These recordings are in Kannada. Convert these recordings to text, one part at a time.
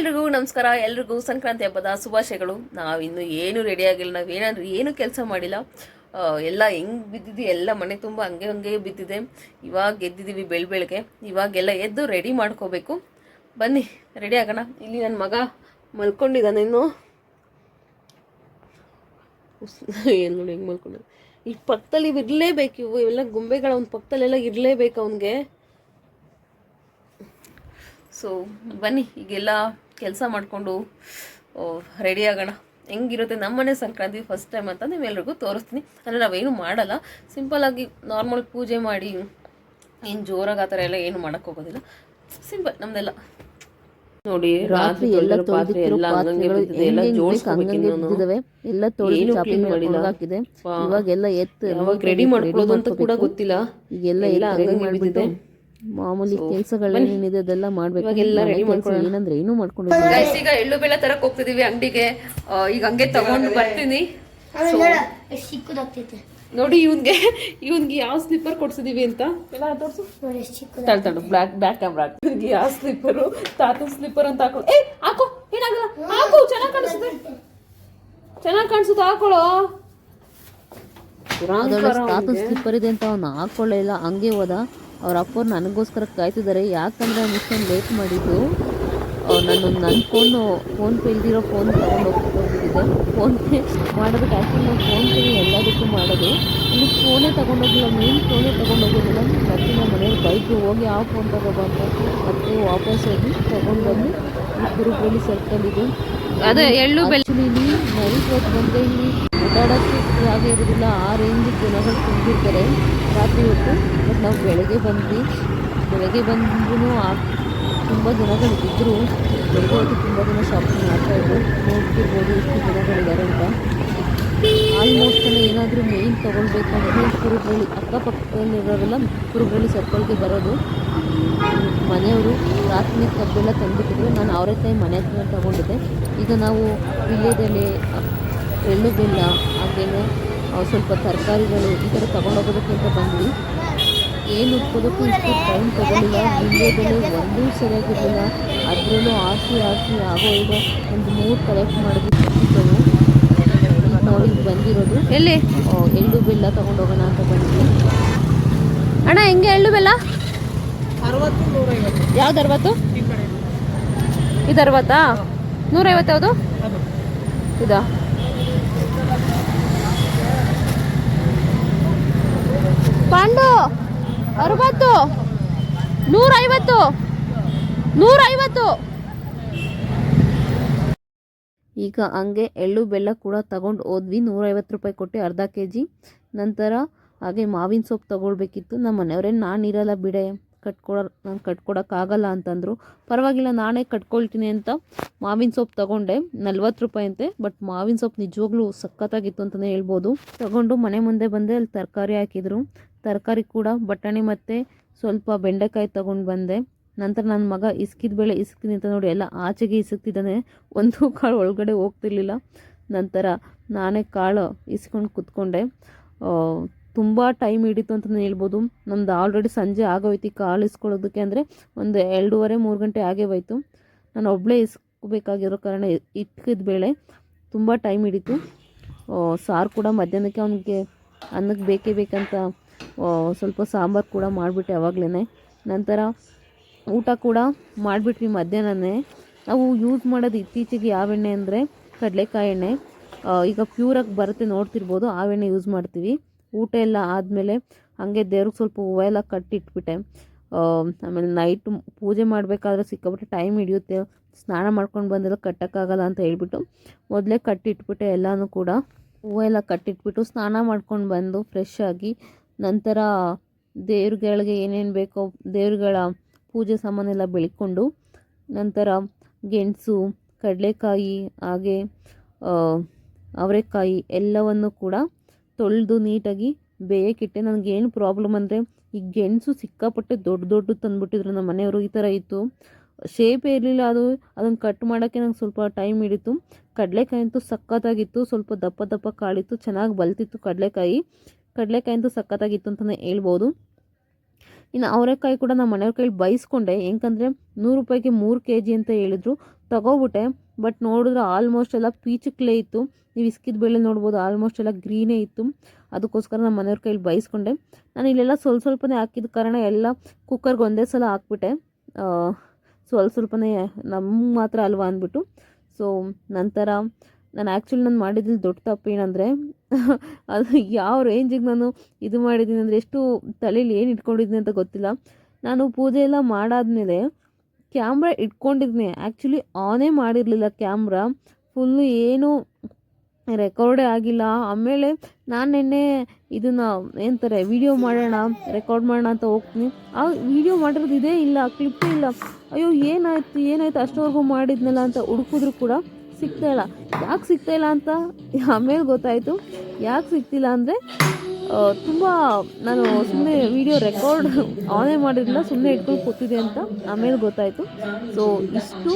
ಎಲ್ರಿಗೂ ನಮಸ್ಕಾರ. ಎಲ್ರಿಗೂ ಸಂಕ್ರಾಂತಿ ಹಬ್ಬದ ಶುಭಾಶಯಗಳು. ನಾವಿನ್ನೂ ಏನು ರೆಡಿ ಆಗಿಲ್ಲ. ನಾವು ಏನಾದ್ರು ಏನು ಕೆಲಸ ಮಾಡಿಲ್ಲ. ಎಲ್ಲ ಹೆಂಗ್ ಬಿದ್ದಿದೆ, ಎಲ್ಲ ಮನೆ ತುಂಬ ಹಂಗೆ ಹಂಗೆ ಬಿದ್ದಿದೆ. ಇವಾಗ ಎದ್ದಿದ್ದೀವಿ ಬೆಳ್ ಬೆಳಗ್ಗೆ. ಇವಾಗೆಲ್ಲ ಎದ್ದು ರೆಡಿ ಮಾಡ್ಕೋಬೇಕು. ಬನ್ನಿ ರೆಡಿ ಆಗೋಣ? ಇಲ್ಲಿ ನನ್ನ ಮಗ ಮಲ್ಕೊಂಡಿದ್ದಾನೆ ಇನ್ನು. ಏನು ನೋಡಿ ಹೆಂಗೆ ಮಲ್ಕೊಂಡು ಈ ಪಕ್ಕದಲ್ಲಿ ಇರಲೇಬೇಕು ಇವು. ಇವೆಲ್ಲ ಗೊಂಬೆಗಳ ಒಂದು ಪಕ್ಕದಲ್ಲೆಲ್ಲ ಇರಲೇಬೇಕು ಅವನಿಗೆ. ಸೊ ಬನ್ನಿ, ಈಗೆಲ್ಲ ಕೆಲಸ ಮಾಡಿಕೊಂಡು ರೆಡಿ ಆಗೋಣ. ಹೆಂಗಿರುತ್ತೆ ನಮ್ಮನೆ ಸಂಕ್ರಾಂತಿ ಫಸ್ಟ್ ಟೈಮ್ ಅಂತ ನಿಮ್ಮೆಲ್ರಿಗೂ ತೋರಿಸ್ತೀನಿ. ಅಂದರೆ ನಾವೇನು ಮಾಡಲ್ಲ. ಸಿಂಪಲ್ಲಾಗಿ ನಾರ್ಮಲ್ ಪೂಜೆ ಮಾಡಿ ಏನು ಜೋರಾಗಿ ಆ ಥರ ಎಲ್ಲ ಏನು ಮಾಡೋಕ್ಕೋಗೋದಿಲ್ಲ ಸಿಂಪಲ್ ನಮ್ದೆಲ್ಲ. ನೋಡಿ ರಾತ್ರಿ ಎಲ್ಲ ಪಾತ್ರೆ ಎಲ್ಲ ಹಂಗಂಗೆ ಬಿದ್ದಿದೆ. ಎಲ್ಲ. ಬಿದ್ದಿದಾವೆ? ಎಲ್ಲ ತೊಳೆದು ಏನು ಚಾಪಿ clean ಮೇಲೆ ಮಾಡಿಲ್ಲ. ಒಣಗಾಕಿದೆ ವಾ. ಇವಾಗೆಲ್ಲ ಎತ್ತು ಯಾವಾಗ ರೆಡಿ ಮಾಡ್ಕೊಳ್ಳೋದು ಅಂತ ಕೂಡ ಗೊತ್ತಿಲ್ಲ. ಈಗೆಲ್ಲ ಎಲ್ಲ ಹಂಗಂಗೆ ಬಿದ್ದಿದೆ. ಮಾಮೂಲಿ ಕೆಲಸಗಳೇನಿದೆ ಅದೆಲ್ಲ ಮಾಡ್ಬೇಕು. ಏನಂದ್ರೆ ಏನು ಮಾಡ್ಕೊಂಡು ಗೈಸ್ ಈಗ ಎಳ್ಳು ಬೆಲ್ಲ ತರಕ್ ಹೋಗ್ತಿದೀವಿ ಅಂಗಡಿಗೆ. ಈಗ ಹಂಗೆ ತಗೊಂಡು ಬರ್ತೀನಿ. ನೋಡಿ ಇವನ್ಗೆ ಇವನ್ಗೆ ಯಾವ ಸ್ಲಿಪ್ಪರ್ ಕೊಡ್ಸಿದೀವಿ ಅಂತ. ಎಲ್ಲ ತೋರ್ಸು. ಚಿಕ್ಕದ ಬ್ಲಾಕ್ ಬ್ಯಾಕ್ ಕ್ಯಾಮ್ರಾ ಇವನ್ಗೆ ಯಾವ ಸ್ಲಿಪ್ಪರು ತಾತನ ಸ್ಲಿಪ್ಪರ್ ಅಂತ ಹಾಕೋ. ಏ ಹಾಕೋ. ಏನಾಗಲ್ಲ? ಹಾಕು. ಚೆನ್ನಾಗಿ ಕಾಣಿಸುತ್ತೆ ಚೆನ್ನಾಗಿ ಕಾಣಿಸುತ್ತೆ? ಹಾಕೊಳ್ಳೋ ಸ್ಲೀಪರ್ ತಾತನ ಸ್ಲಿಪ್ಪರ್ ಇದೆ ಅಂತ ಅವ್ನು ಹಾಕೊಳ್ಳೇ ಇಲ್ಲ. ಹಂಗೆ ಹೋದ. ಅವ್ರ ಅಪ್ಪವ್ರು ನನಗೋಸ್ಕರ ಕಾಯ್ತಿದ್ದಾರೆ. ಯಾಕಂದರೆ ಅವ್ನು ಇಷ್ಟೊಂದು ಲೇಟ್ ಮಾಡಿದ್ದು. ನಾನು ನನ್ನ ಫೋನು ಫೋನ್ಪೇ ಇಲ್ದಿರೋ ಫೋನ್ ತೊಗೊಂಡು ಹೋಗ್ಬಿಟ್ಟಿದ್ದೆ ಫೋನ್ಪೇ ಮಾಡೋದಕ್ಕೆ ಆ್ಯಕ್ಚುಲಿ ನಾವು ಫೋನ್ಪೇ ಎಲ್ಲದಕ್ಕೂ ಮಾಡೋದು. ಇಲ್ಲಿ ಫೋನೇ ತೊಗೊಂಡೋಗಿಲ್ಲ ಮೇನ್ ಫೋನೇ ತೊಗೊಂಡೋಗಿಲ್ಲ ಮತ್ತೆ ನಮ್ಮ ಮನೆಯವ್ರು ಬೈಕ್ಗೆ ಹೋಗಿ ಆ ಫೋನ್ ತಗೋಬಂತ ಮತ್ತೆ ವಾಪಸ್ ಹೋಗಿ ತೊಗೊಂಡು ಬಂದು ಬೆಳಿ ಸರ್ಕಲ್ ಇದೆ ಅದೇ ಎಳ್ಳು ಬೆಳಿ ನೈಟ್ ಹೊತ್ತು ಬಂದರೆ ಇಲ್ಲಿ ಓಡಾಡೋಕ್ಕೆ ಜಾಗ ಇರೋದಿಲ್ಲ ಆ ರೇಂಜಿಗೆ ಜನಗಳು ತುಂಬಿರ್ತಾರೆ ರಾತ್ರಿ ಹೊತ್ತು. ಬಟ್ ನಾವು ಬೆಳಗ್ಗೆ ಬಂದ್ವಿ. ಬೆಳಗ್ಗೆ ಬಂದ್ರೂ ತುಂಬ ಜನಗಳು ಇದ್ದರು ಬೆಳಗ್ಗೆ ಹೊತ್ತು ತುಂಬ ಜನ ಶಾಪಿಂಗ್ ಮಾಡ್ತಾಯಿದ್ರು ನೋಡ್ತಿರ್ಬೋದು ಎಷ್ಟು ಜನಗಳಿದ್ದಾರೆ ಅಂತ. ಆಲ್ಮೋಸ್ಟ್ ಎಲ್ಲ ಏನಾದರೂ ಮೇಯ್ನ್ ತೊಗೊಳ್ಬೇಕು ಅಂದರೆ ಕುರುಬಳ್ಳಿ ಅಕ್ಕಪಕ್ಕದಲ್ಲಿರೋರೆಲ್ಲ ಕುರುಬಳ್ಳಿ ಸರ್ಕಲ್ಗೆ ಬರೋದು. ಮನೆಯವರು ರಾತ್ರಿ ಕಬ್ಬೆಲ್ಲ ತಂದುಬಿಟ್ಟಿದ್ರು. ನಾನು ಅವರೆಕಾಯಿ ಮನೆ ಹತ್ರ ತಗೊಂಡಿದ್ದೆ. ಈಗ ನಾವು ವಿಳ್ಯದೆಲೆ ಎಳ್ಳು ಬೆಲ್ಲ ಹಾಗೆಯೇ ಸ್ವಲ್ಪ ತರಕಾರಿಗಳು ಈ ಥರ ತೊಗೊಂಡೋಗೋದಕ್ಕಿಂತ ಬಂದ್ವಿ. ಏನು ಉಟ್ಕೋದಕ್ಕೂ ಇಷ್ಟು ಟೈಮ್ ತೊಗೊಳ್ಳಿಲ್ಲ. ಹಿಂದೆ ಬೆಲೆ ಒಂದೂ ಸರಿಯಾಗಿರಲಿಲ್ಲ. ಅದರಲ್ಲೂ ಆಸಿ ಆಸಿ ಆಗೋ ಇದೆ ಒಂದು ಮೂರು ಕಲೆಕ್ಟ್ ಮಾಡಿದ್ವಿ. ನಾವು ಇಲ್ಲಿ ಬಂದಿರೋದು. ಎಲ್ಲಿ? ಎಳ್ಳು ಬೆಲ್ಲ ತೊಗೊಂಡೋಗೋಣ ಅಂತ ಬಂದ್ವಿ. ಅಣ್ಣ ಹೆಂಗೆ ಎಳ್ಳು ಬೆಲ್ಲ? ಯಾವ್ದು ಅರವತ್ತು? ಇದು ಅರವತ್ತಾ? ನೂರೈವತ್ತು ಯಾವುದು? ಇದಾ? ಪಾಂಡು, ಅರವತ್ತು, ನೂರೈವತ್ತು ನೂರೈವತ್ತು. ಈಗ ಹಂಗೆ ಎಳ್ಳು ಬೆಲ್ಲ ಕೂಡ ತಗೊಂಡು ಹೋದ್ವಿ. ನೂರೈವತ್ತು ರೂಪಾಯಿ ಕೊಟ್ಟು ಅರ್ಧ ಕೆ ಜಿ ನಂತರ ಹಾಗೆ ಮಾವಿನ ಸೊಪ್ಪು ತೊಗೊಳ್ಬೇಕಿತ್ತು. ನಮ್ಮ ಮನೆಯವರೇ, ನಾನು ಇರಲ್ಲ ಬಿಡೆ ಕಟ್ಕೊಡ ನಾನು ಕಟ್ಕೊಡೋಕ್ಕಾಗಲ್ಲ ಅಂತಂದರು. ಪರವಾಗಿಲ್ಲ, ನಾನೇ ಕಟ್ಕೊಳ್ತೀನಿ ಅಂತ ಮಾವಿನ ಸೊಪ್ಪು ತೊಗೊಂಡೆ. ನಲ್ವತ್ತು ರೂಪಾಯಿ ಅಂತೆ ಬಟ್ ಮಾವಿನ ಸೊಪ್ಪು ನಿಜವಾಗ್ಲೂ ಸಖತ್ತಾಗಿತ್ತು ಅಂತಲೇ ಹೇಳ್ಬೋದು. ತೊಗೊಂಡು ಮನೆ ಮುಂದೆ ಬಂದೆ ಅಲ್ಲಿ ತರಕಾರಿ ಹಾಕಿದ್ರು. ತರಕಾರಿ ಕೂಡ, ಬಟಾಣಿ ಮತ್ತು ಸ್ವಲ್ಪ ಬೆಂಡೆಕಾಯಿ ತೊಗೊಂಡು ಬಂದೆ. ನಂತರ ನನ್ನ ಮಗ ಇಸ್ಕಿದ ಬೇಳೆ ಇಸ್ಕಿನಿ ಅಂತ ನೋಡಿ ಎಲ್ಲ ಆಚೆಗೆ ಇಸುಕ್ತಿದ್ದಾನೆ. ಒಂದು ಕಾಳು ಒಳಗಡೆ ಹೋಗ್ತಿರ್ಲಿಲ್ಲ. ನಂತರ ನಾನೇ ಕಾಳು ಇಸ್ಕೊಂಡು ಕುತ್ಕೊಂಡೆ. ತುಂಬ ಟೈಮ್ ಹಿಡಿತು ಅಂತಲೇ ಹೇಳ್ಬೋದು. ನಮ್ದು ಆಲ್ರೆಡಿ ಸಂಜೆ ಆಗೋಯ್ತು ಕಾಳು ಇಸ್ಕೊಳ್ಳೋದಕ್ಕೆ ಅಂದರೆ ಒಂದು ಎರಡೂವರೆ, ಮೂರು ಗಂಟೆ ಆಗೇ ಹೋಯ್ತು. ನಾನು ಒಬ್ಬಳೇ ಇಸ್ಕೋಬೇಕಾಗಿರೋ ಕಾರಣ ಇಟ್ಕಿದ ಬೇಳೆ. ತುಂಬ ಟೈಮ್ ಹಿಡಿತು. ಸಾರು ಕೂಡ ಮಧ್ಯಾಹ್ನಕ್ಕೆ ಅವನಿಗೆ ಅನ್ನಕ್ಕೆ ಬೇಕೇ ಬೇಕಂತ ಸ್ವಲ್ಪ ಸಾಂಬಾರು ಕೂಡ ಮಾಡಿಬಿಟ್ಟೆ ಅವಾಗಲೇ ನಂತರ ಊಟ ಕೂಡ ಮಾಡಿಬಿಟ್ವಿ ಮಧ್ಯಾಹ್ನನೇ. ನಾವು ಯೂಸ್ ಮಾಡೋದು ಇತ್ತೀಚೆಗೆ ಯಾವ ಎಣ್ಣೆ ಅಂದರೆ ಕಡಲೆಕಾಯಿ ಎಣ್ಣೆ. ಈಗ ಪ್ಯೂರಾಗಿ ಬರುತ್ತೆ ನೋಡ್ತಿರ್ಬೋದು, ಆ ಎಣ್ಣೆ ಯೂಸ್ ಮಾಡ್ತೀವಿ. ಊಟ ಎಲ್ಲ ಆದಮೇಲೆ ಹಾಗೆ ದೇವ್ರಿಗೆ ಸ್ವಲ್ಪ ಹೂವು ಎಲ್ಲ ಕಟ್ಟಿಟ್ಬಿಟ್ಟೆ. ಆಮೇಲೆ ನೈಟ್ ಪೂಜೆ ಮಾಡಬೇಕಾದ್ರೆ ಸಿಕ್ಕಾಬಿಟ್ಟು ಟೈಮ್ ಹಿಡಿಯುತ್ತೆ. ಸ್ನಾನ ಮಾಡ್ಕೊಂಡು ಬಂದೆಲ್ಲ ಕಟ್ಟೋಕ್ಕಾಗಲ್ಲ ಅಂತ ಹೇಳ್ಬಿಟ್ಟು ಮೊದಲೇ ಕಟ್ಟಿಟ್ಬಿಟ್ಟೆ ಎಲ್ಲನೂ ಕೂಡ. ಹೂವು ಎಲ್ಲ ಕಟ್ಟಿಟ್ಬಿಟ್ಟು ಸ್ನಾನ ಮಾಡ್ಕೊಂಡು ಬಂದು ಫ್ರೆಶ್ ಆಗಿ ನಂತರ ದೇವ್ರುಗಳಿಗೆ ಏನೇನು ಬೇಕೋ ದೇವ್ರುಗಳ ಪೂಜೆ ಸಾಮಾನೆಲ್ಲ ಬೆಳಿಕೊಂಡು ನಂತರ ಗೆಣಸು, ಕಡಲೆಕಾಯಿ, ಹಾಗೆ ಅವರೆಕಾಯಿ ಎಲ್ಲವನ್ನು ಕೂಡ ತೊಳೆದು ನೀಟಾಗಿ ಬೇಯಕ್ಕಿಟ್ಟೆ ನನಗೇನು ಪ್ರಾಬ್ಲಮ್ ಅಂದರೆ ಈ ಗೆಣಸು ಸಿಕ್ಕಾಪಟ್ಟೆ ದೊಡ್ಡ ದೊಡ್ಡ ತಂದುಬಿಟ್ಟಿದ್ರು ನಮ್ಮ ಮನೆಯವರು, ಈ ಥರ ಇತ್ತು. ಶೇಪೇ ಇರಲಿಲ್ಲ, ಅದು ಅದನ್ನು ಕಟ್ ಮಾಡೋಕ್ಕೆ ನಂಗೆ ಸ್ವಲ್ಪ ಟೈಮ್ ಹಿಡಿತು. ಕಡಲೆಕಾಯಿ ಅಂತೂ ಸಖತ್ತಾಗಿತ್ತು, ಸ್ವಲ್ಪ ದಪ್ಪ ದಪ್ಪ ಕಾಳಿತ್ತು, ಚೆನ್ನಾಗಿ ಬಲ್ತಿತ್ತು ಕಡಲೆಕಾಯಿ. ಕಡಲೆಕಾಯಿ ಅಂತೂ ಸಖತ್ತಾಗಿತ್ತು ಅಂತಲೇ ಹೇಳ್ಬೋದು. ಇನ್ನು ಅವರೆಕಾಯಿ ಕೂಡ ನಮ್ಮ ಮನೆಯವ್ರ ಕೈಲಿ ಬೈಸ್ಕೊಂಡೆ. ಹೆಂಗಂದ್ರೆ ನೂರು ರೂಪಾಯಿಗೆ ಮೂರು ಕೆ ಜಿ ಅಂತ ಹೇಳಿದ್ರು. ತಗೋಬಿಟ್ಟೆ. ಬಟ್ ನೋಡಿದ್ರೆ ಆಲ್ಮೋಸ್ಟ್ ಎಲ್ಲ ಪೀಚಕ್ಲೇ ಇತ್ತು. ನೀವು ಇಸ್ಕಿದ ಬೆಳೆ ನೋಡ್ಬೋದು ಆಲ್ಮೋಸ್ಟ್ ಎಲ್ಲ ಗ್ರೀನೇ ಇತ್ತು. ಅದಕ್ಕೋಸ್ಕರ ನಮ್ಮ ಮನೆಯವ್ರ ಕೈಲಿ ಬೈಸ್ಕೊಂಡೆ. ನಾನು ಇಲ್ಲೆಲ್ಲ ಸ್ವಲ್ಪ ಸ್ವಲ್ಪನೇ ಹಾಕಿದ ಕಾರಣ ಎಲ್ಲ ಕುಕ್ಕರ್ಗೆ ಒಂದೇ ಸಲ ಹಾಕ್ಬಿಟ್ಟೆ. ಸ್ವಲ್ಪ ಸ್ವಲ್ಪನೇ ನಮ್ಗೆ ಮಾತ್ರ ಅಲ್ವಾ ಅಂದ್ಬಿಟ್ಟು. ಸೊ ನಂತರ ನಾನು ಆ್ಯಕ್ಚುಲಿ ನಾನು ಮಾಡಿದ್ದಲ್ಲಿ ದೊಡ್ಡ ತಪ್ಪು ಏನಂದರೆ, ಅದು ಯಾವ ರೇಂಜಿಗೆ ನಾನು ಇದು ಮಾಡಿದ್ದೀನಿ ಅಂದರೆ ಎಷ್ಟು ತಲೆಯಲ್ಲಿ ಏನು ಇಟ್ಕೊಂಡಿದ್ದೀನಿ ಅಂತ ಗೊತ್ತಿಲ್ಲ. ನಾನು ಪೂಜೆ ಎಲ್ಲ ಮಾಡಾದ್ಮೇಲೆ ಕ್ಯಾಮ್ರಾ ಇಟ್ಕೊಂಡಿದ್ದೀನಿ ಆ್ಯಕ್ಚುಲಿ ಆನೇ ಮಾಡಿರಲಿಲ್ಲ ಕ್ಯಾಮ್ರಾ ಫುಲ್ಲು ಏನು ರೆಕಾರ್ಡೇ ಆಗಿಲ್ಲ. ಆಮೇಲೆ ನಾನು ನಿನ್ನೆ ಇದನ್ನು ಏನಂತಾರೆ ವಿಡಿಯೋ ಮಾಡೋಣ ರೆಕಾರ್ಡ್ ಮಾಡೋಣ ಅಂತ ಹೋಗ್ತೀನಿ. ಆ ವಿಡಿಯೋ ಮಾಡಿರೋದು ಇದೇ ಇಲ್ಲ ಕ್ಲಿಪ್ಪೇ ಇಲ್ಲ. ಅಯ್ಯೋ, ಏನಾಯ್ತು ಏನಾಯ್ತು, ಅಷ್ಟೋವರೆಗೂ ಮಾಡಿದ್ನಲ್ಲ ಅಂತ ಹುಡುಕಿದ್ರು ಕೂಡ ಸಿಗ್ತಾ ಇಲ್ಲ. ಯಾಕೆ ಸಿಗ್ತಾ ಇಲ್ಲ ಅಂತ ಆಮೇಲೆ ಗೊತ್ತಾಯಿತು. ಯಾಕೆ ಸಿಗ್ತಿಲ್ಲ ಅಂದರೆ ತುಂಬ ನಾನು ಸುಮ್ಮನೆ ವಿಡಿಯೋ ರೆಕಾರ್ಡ್ ಆನೇ ಮಾಡಿರಲಿಲ್ಲ ಸುಮ್ಮನೆ ಇಟ್ಕೊಂಡು ಕೂತಿದೆ ಅಂತ ಆಮೇಲೆ ಗೊತ್ತಾಯಿತು. ಸೊ ಇಷ್ಟು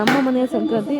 ನಮ್ಮ ಮನೆಯ ಸಂಕ್ರಾಂತಿ.